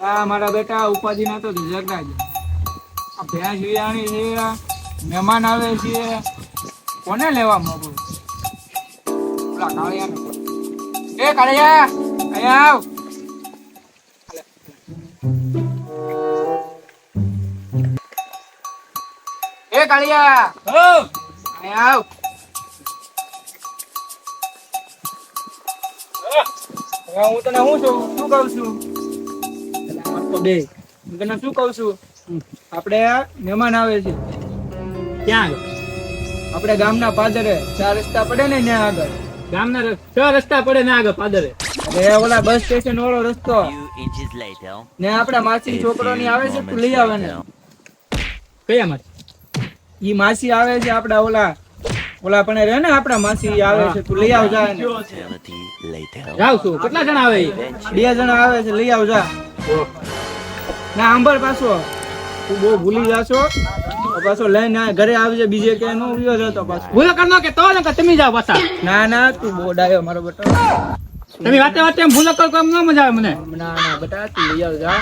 આ મારા બેટા ઉપાધિ ના તો જગડા છે આ ભેંસ વિયાણી છે મહેમાન આવે છે. કોને લેવા મોકલું પેલા કાળિયા એ કાળિયા અહીંયા આવ. એ કાળિયા અહીંયા આવ. હું. તને શું છું શું કહું છું? બે હું તને શું કહું છું? આપણે મહેમાન આવે છે. ક્યાં? આપણે ગામના પાદરે ચાર રસ્તા પડે ને ત્યાં આગળ. ગામના ર- છ રસ્તા પડે ને આગળ પાદરે. ઓલા બસ સ્ટેશન વાળો રસ્તો. ને આપણા માસી છોકરો ની આવે છે તું લઈ આવે ને. કયા માસી? ઈ માસી આવે છે આપડા ઓલા ઓલા પણ રે ને આપડા માસી આવે છે તું લઈ આવજા. જાવ છું. કેટલા જણા આવે બે જણા આવે છે લઈ આવજા. ના આંબર પાછો. તું બહુ ભૂલી જાશો પાછો લઈને ના ઘરે આવજે બીજે કે નો ઉયો જતો પાછો. ભૂલો કરનો કે તો ને કે તમે જાઓ પાછા. ના ના તું બહુ ડાયો મારો બેટો. તમે વાતે વાતે ભૂલો કરો એમ ન મજા આવે મને? ના ના બેટા તું લઈ આવજા.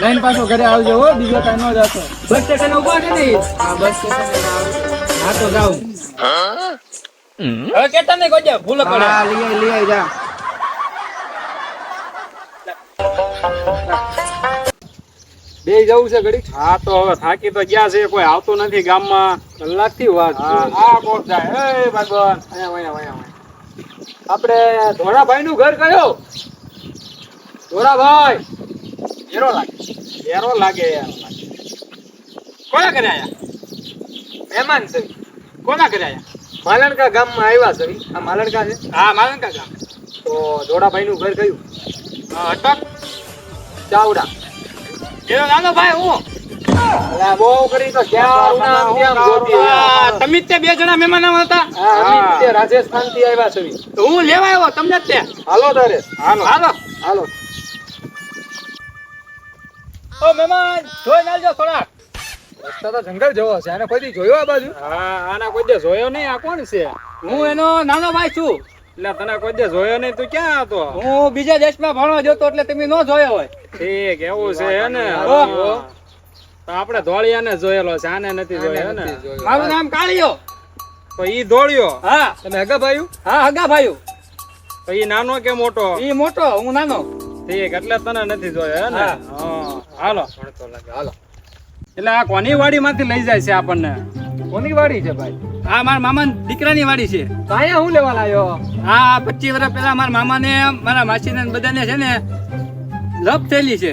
લઈને પાછો ઘરે આવજો હો બીજો કઈ નો જાતો બસ સ્ટેશન ઊભા છે ને હા બસ સ્ટેશન હા તો જાઉં હવે કેતા નહીં કોઈ ભૂલ કરે હા લઈ આય લઈ આય જા. બે જવું છે ઘડી હા તો હવે થાકી તો ગયા છે કોઈ આવતો નથી ગામમાં. કલાકથી વાત આ કોક જાય. એ ભગવાન. અહીંયા અહીંયા અહીંયા આપણે ધોળાભાઈ નું ઘર કયો? ધોળાભાઈ એરો લાગે. એરો લાગે યાર કોના ઘરે આયા? મહેમાન છે. કોના ઘરે આયા? માલણકા ગામમાં આવ્યા છે. આ માલણકા છે? હા માલણકા ગામ. તો ધોળાભાઈ નું ઘર કયું? અટક ચાવડા. એનો નાનો ભાઈ હું? તમે તે બે જણા મહેમાન હતા? રાજસ્થાનથી આવ્યા છે હું લેવા આવ્યો તમને હાલો તારે. હાલો હાલો. હાલો. ઓ મહેમાન જોઈ નાલજો થોડાક. રસ્તા તો જંગલ જેવો છે આને કોઈ દી જોયો આ બાજુ? હા આના કોઈ દે જોયો નહીં આ કોણ છે? હું એનો નાનો ભાઈ છું. એટલે તને કોઈ દે જોયો નહીં તું ક્યાં હતો? હું બીજા દેશમાં ભણવા જતો એટલે તમે ન જોયો હોય. ઠીક એવું છે ને? તો આપણે ધોળિયાને જોયેલો છે આને નથી જોયો ને? મારું નામ કાળિયો. તો ઈ દોડ્યો હા. તમે હગા ભાઈ હા હગા ભાઈ તો ઈ નાનો કે મોટો? ઈ મોટો હું નાનો. ઠીક એટલે તને નથી જોયો હે ને? હા. હા લાગે હાલો. એટલે આ કોની વાડી માંથી લઈ જાય છે આપણને? કોની વાડી છે ભાઈ? આ મારા મામા દીકરાની વાડી છે. અહીંયા હું લેવા લાયો? હા પચીસ વર્ષ પહેલા મારા મામાને મારા માસીને બધાને છે ને લપ થયેલી છે.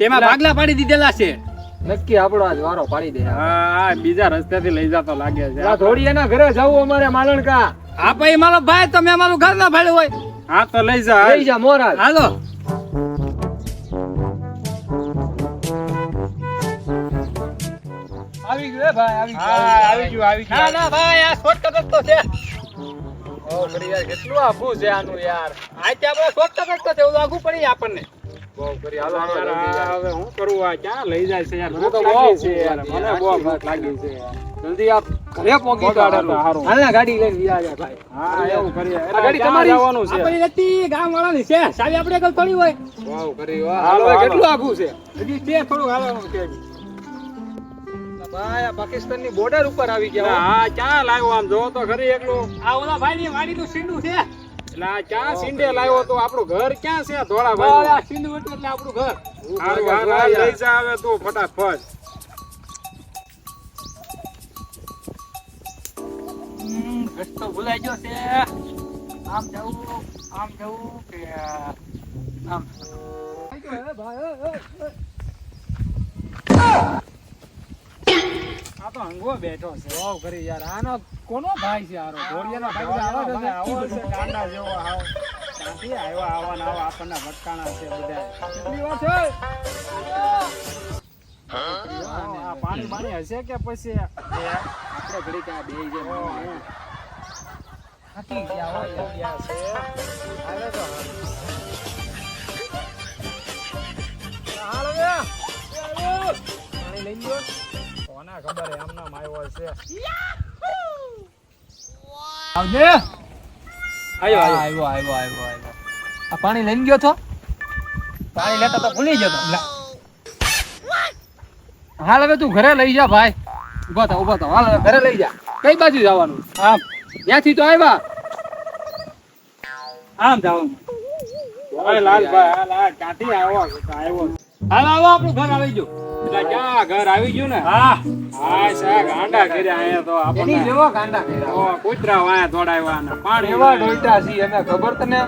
તેમાં ભાગલા પાડી દીધેલા છે. નક્કી આપણો આજ વારો પાડી દે. હા બીજા રસ્તેથી લઈ જતો લાગે છે. આ થોડી એના ઘરે જવું અમારે માલણકા. આ ભાઈ મારો ભાઈ તમે અમારું ઘર ના ભાડ્યું હોય. હા તો લઈ જા. લઈ જા મોરા હાલો. ભાઈ આવી હા આવી ગયું ના ના ભાઈ આ શોર્ટકટ રસ્તો છે. ઓ કરી યાર કેટલું આફું છે આનું યાર. આ ત્યાં આપણે શોર્ટકટ રસ્તો છે એવું આગું પડી આપણને. બહુ કરી હાલો હાલો યાર, જલ્દી આ યાર. હવે હું કરવું આ ક્યાં લઈ જાય છે યાર? મને તો બહુ લાગી છે ભૂખ યાર લાગી મને બહુ ભૂખ લાગી છે જલ્દી આપ ઘરે પહોંચી પહોંચાડો જાઓ તો ગાડી લઈને વ્યા જા ભાઈ. હા એવું કરીએ. આ ગાડી તમારી? જવાનું છે. આપણી નથી ગામ વાળાની છે. સાવી આપણે આગળ થોડી હોય. વાવ કરી વાહ. હાલો, હાલો હાલો. કેટલું આઘું છે? હજી છે થોડું હાલવાનું છે. ભાઈ આ પાકિસ્તાનની બોર્ડર ઉપર આવી ગયા હા. ક્યાં લાવ્યો આમ? જોવો તો ખરી એકલું. આ ઓલા ભાઈની વાડીનું સીંડું છે. એટલે આ ક્યાં સિંડે લાવ્યો તો? આપણું ઘર ક્યાં છે? ધોળા આ ભાઈ એટલે આપણું ઘર. હારું હારું લઈ જા હવે તું ફટાફટ. હમ, રસ્તો ભૂલાઈ ગયો છે. આમ જવું આમ જવું કે આમ આ તો હંગો બેઠો છે. વાવ કરી યાર. આનો કોનો ભાઈ છે આરો? ઢોળિયાનો ભાઈ આવો આવે છે આવો છે ગાંડા જેવો આવો. ક્યાંથી આવ્યા? આવા ના આવા. આપણને ભટકાણા છે બધા. કેટલી વાત છે? આ પાણી પાણી હશે કે પછી? આપણે ઘડી ક્યાં બે જે થાકી ગયા હોય યાર. છે. હાલે તો હાલ હવે. પાણી લઈ લ્યો. કોને ખબર એમ નામ આવ્યો છે. આવજે. આવ્યો આવ્યો. આવ્યો આવ્યો આવ્યો આ પાણી લઈને ગયો છો પાણી લેતા તો ભૂલી ગયો હાલ હવે તું ઘરે લઈ જા ભાઈ. ઊભા થા ઊભા થા. હાલ હવે ઘરે લઈ જા. કઈ બાજુ જવાનું? આમ. ત્યાંથી તો આવ્યા. આમ જવાનું. લાલભાઈ હાલ આ ક્યાંથી આવ્યો આવ્યો. હાલ આવો આપણું ઘર આવી ગયું. ક્યાં ઘર આવી ગયું ને? હા. હા સા ગાંડા કર્યા અહીંયા તો આપણને. જેવો ગાંડા કર્યા. ઓ, કૂતરા વાયા દોડાવ્યા ને પાણી એવા ડોલટા છી એને ખબર તને?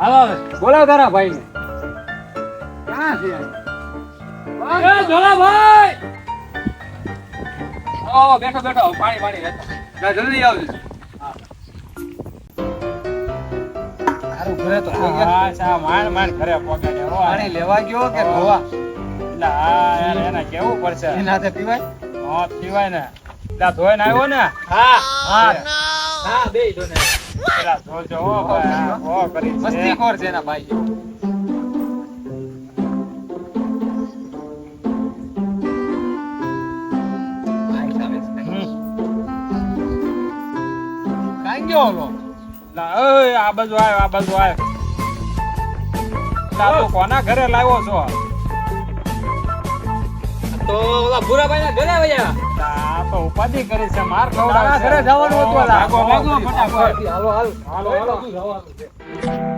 હાલો હવે. તારા ભાઈ ને ક્યાં છે? એ ધોલાભાઈ ઓ બેઠો બેઠો. પાણી પાણી જા જલ્દી આવજો. ઘરે તો હા સા માંડ માંડ ઘરે પહોંચાડ્યા. પાણી લેવા ગયો કે ધોવા? એટલે હા યાર એને કેવું પડશે? એના હાથે પીવાય? હા પીવાય ને. એટલે ધોઈને આવ્યો ને? હા. હા. હા બે જોને પેલા જોજો હો ભાઈ હો કરી મસ્તી છે એના ભાઈ. આ બાજુ આવ્યો આ બાજુ આવ્યો કોના ઘરે લાવ્યો છો? તો ઓલા ભૂરાભાઈ ના ઘરે આવ્યા આ તો ઉપાધિ કરી છે માર તારા ઘરે જવાનું હતું ફટાફટ. હાલો. હાલો, હાલો.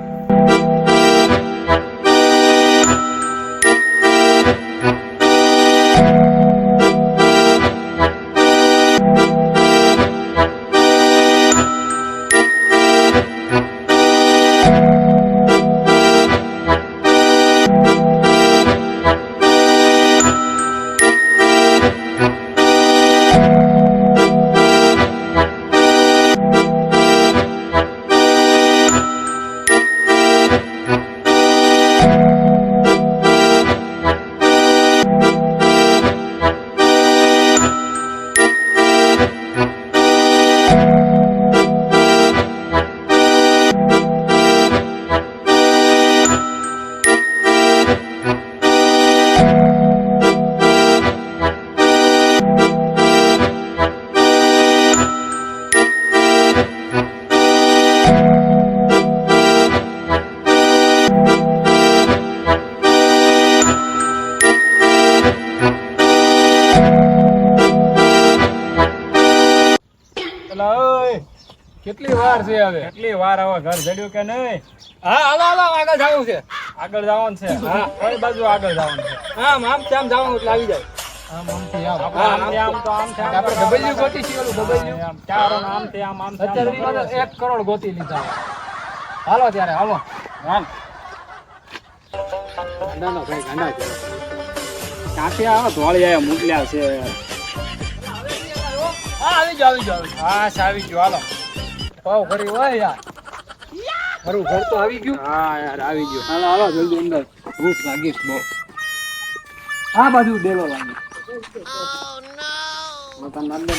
કેટલી વાર છે હવે? કેટલી વાર હવે ઘર જડ્યું કે નહીં? હા હાલો હાલો આગળ જવું છે. આગળ જવાનું છે. હા કઈ બાજુ આગળ જવાનું છે. આમ આમ ત્યાં જવાનું એટલે આવી જાય. આમ આમ તો આમ છે, આમ આપણે ડબલ્યુ ગોતી છીએ ઓલું ડબલ્યુ. આમ ચારો અત્યારે છે. એક કરોડ ગોતી લીધા. હાલો ત્યારે હાલો. હાલ. ભાઈ ગાંડા છે. ક્યાંથી આવા? ધોળિયા મોકલ્યા છે. હા આવી જાવ આવી જાવ હા આવી ગયો હાલો. પાવ ફરી હોય યાર. મારું ઘર તો આવી ગયું. હા યાર આવી ગયો. હાલો હાલો જલ્દી અંદર. ભૂખ લાગી છે બહુ. આ બાજુ ડેલો લાગી મકાન નામ દે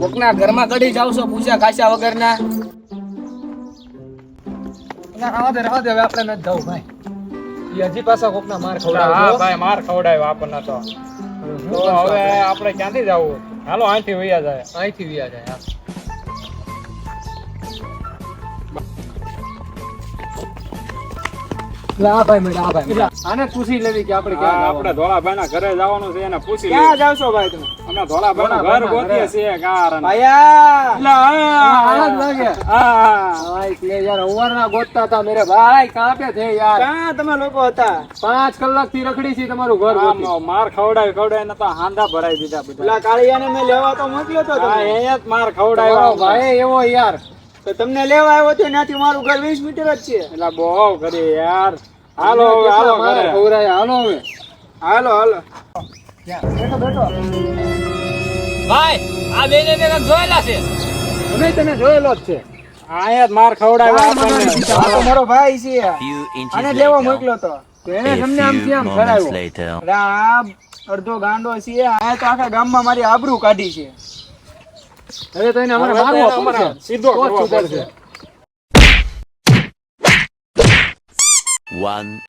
કોકના ઘરમાં કડી જાવ છો પૂછ્યા કાશ્યા વગરના? ના રાવા દે રાવા દે હવે આપણે જવું ભાઈ. ઈ હજી પાછા કોકના માર હા. ખવડાવજો ભાઈ માર ખવડાવ્યો આપણને તો. તો હવે આપણે ક્યાંથી જવું? હાલો અહીંથી વૈયા જાય. અહીંથી વ્યા જાય હા. આ ભાઈ મળ્યા, આ ભાઈ આને પૂછી લેવી કે આપણે ક્યાં આપણે ધોળાભાઈ ના ઘરે જવાનું છે એને પૂછી ક્યાં જાવ છો ભાઈ તમે? અમે ધોળાભાઈ નું ઘર ગોતીએ છીએ કારણ ભાયા હા, લાગે. હા. ભાઈ કે યાર અવારના ગોતતા હતા મેરે. ભાઈ કાં પે થે યાર. ક્યાં તમે લોકો હતા? પાંચ કલાકથી રખડી છે તમારું ઘર આમ ગોતી. માર ખવડાય ખવડાવીને તો હાંધા ભરાઈ દીધા બધા. કાળિયાને મેં લેવા તો મોકલ્યો તો તમે. અહીંયા જ માર ખવડાવ્યો ભાઈ એવો યાર. તો તમને લેવા આવ્યો તો એનાથી મારું ઘર વીસ મીટર જ છે. એટલે બહુ કરી યાર. હાલો હવે હાલો ઘરે. ખવડાય, હાલો હવે. હાલો હાલો. બેઠો બેઠો. ભાઈ આ બેને મેં જોયેલા છે. અમે તને જોયેલો જ છે. આયા માર ખવડાવ્યો. આ તો મારો ભાઈ છે. અને લેવા. મોકલ્યો તો. એને તમને આમ કેમ ખરાયો અરે આ અડધો ગાંડો છે. આ તો આખા ગામમાં મારી આબરૂ કાઢી છે. હવે તો એને અમારે મારવો અમારે પડશે. સીધો કરવો પડશે. One